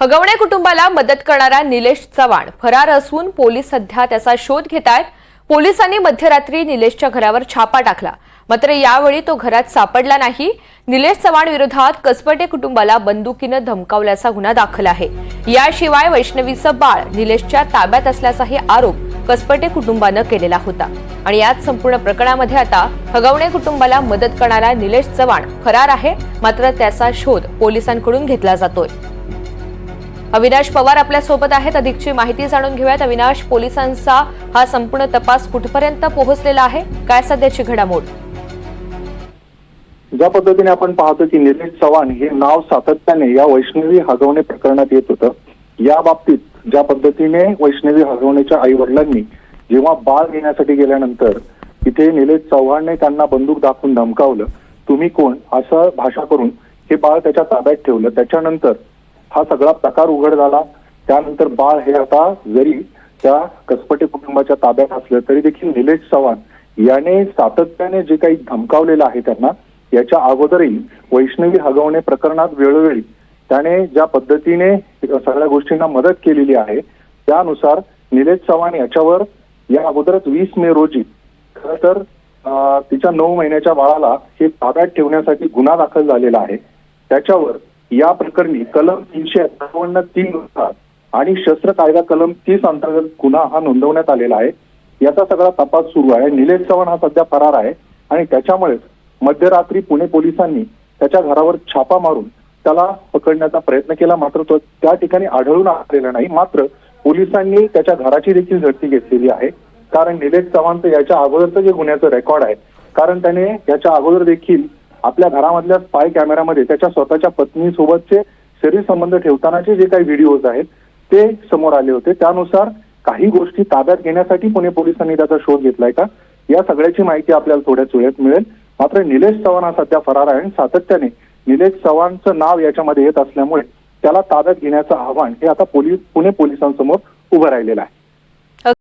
हगवणे कुटुंबाला मदत करणारा निलेश चव्हाण फरार असून पोलीस सध्या त्याचा शोध घेत आहेत पोलिसांनी मध्यरात्री निलेशच्या घरावर छापा टाकला. मात्र यावेळी तो घरात सापडला नाही. निलेश चव्हाण विरोधात कसबटे कुटुंबाला बंदुकीनं धमकावल्याचा गुन्हा दाखल आहे. याशिवाय वैष्णवीचं बाळ निलेशच्या ताब्यात असल्याचाही आरोप कसपटे कुटुंबानं केलेला होता. आणि याच संपूर्ण प्रकरणामध्ये आता हगवणे कुटुंबाला मदत करणारा निलेश चव्हाण फरार आहे. मात्र त्याचा शोध पोलिसांकडून घेतला जातोय. अविनाश पवार आपल्यासोबत आहेत. अधिकची माहिती जाणून घेऊयात. अविनाश पोलिसांचा हा संपूर्ण तपास कुठपर्यंत पोहोचलेला आहे? काय सध्याची घडामोड? ज्या पद्धतीने आपण पाहतो की निलेश चव्हाण हे नाव सातत्याने या वैष्णवी हजवणे प्रकरणात येत होतं. या बाबतीत ज्या पद्धतीने वैष्णवी हजवणेच्या आई वडिलांनी जेव्हा बाळ घेण्यासाठी गेल्यानंतर तिथे निलेश चव्हाणने त्यांना बंदूक दाखवून धमकावलं तुम्ही कोण? असं भाषा करून हे बाळ त्याच्या ताब्यात ठेवलं. त्याच्यानंतर हा सगळा प्रकार उघड झाला. त्यानंतर बाळ हे आता जरी त्या कसपटे कुटुंबाच्या ताब्यात असलं तरी देखील निलेश चव्हाण याने सातत्याने जे काही धमकावलेलं आहे त्यांना याच्या अगोदरही वैष्णवी हगवणे प्रकरणात वेळोवेळी त्याने ज्या पद्धतीने सगळ्या गोष्टींना मदत केलेली आहे त्यानुसार निलेश चव्हाण याच्यावर या अगोदरच वीस मे रोजी खर तर तिच्या नऊ महिन्याच्या बाळाला हे ताब्यात ठेवण्यासाठी गुन्हा दाखल झालेला आहे. त्याच्यावर या प्रकरणी कलम तीनशे अठ्ठावन्न तीन नुसार आणि शस्त्र कायदा कलम तीस अंतर्गत गुन्हा हा नोंदवण्यात आलेला आहे. याचा सगळा तपास सुरू आहे. निलेश चव्हाण हा सध्या फरार आहे आणि त्याच्यामुळेच मध्यरात्री पुणे पोलिसांनी त्याच्या घरावर छापा मारून त्याला पकडण्याचा प्रयत्न केला. मात्र तो त्या ठिकाणी आढळून आलेला नाही. मात्र पोलिसांनी त्याच्या घराची देखील झडती घेतलेली आहे. कारण निलेश चव्हाणचं याच्या अगोदरचं जे गुन्ह्याचं रेकॉर्ड आहे कारण त्याने याच्या अगोदर देखील आपल्या घरामधल्या स्पाय कॅमेरामध्ये त्याच्या स्वतःच्या पत्नी सोबतचे शरीर संबंध ठेवतानाचे जे काही व्हिडिओज आहेत ते समोर आले होते. त्यानुसार काही गोष्टी ताब्यात घेण्यासाठी पुणे पोलिसांनी त्याचा शोध घेतलाय का? या सगळ्याची माहिती आपल्याला थोड्याच वेळात मिळेल. मात्र निलेश चव्हाण हा सध्या फरार आहे आणि सातत्याने निलेश चव्हाणचं नाव याच्यामध्ये येत असल्यामुळे त्याला ताब्यात घेण्याचं आव्हान हे आता पोलीस पुणे पोलिसांसमोर उभं राहिलेलं आहे.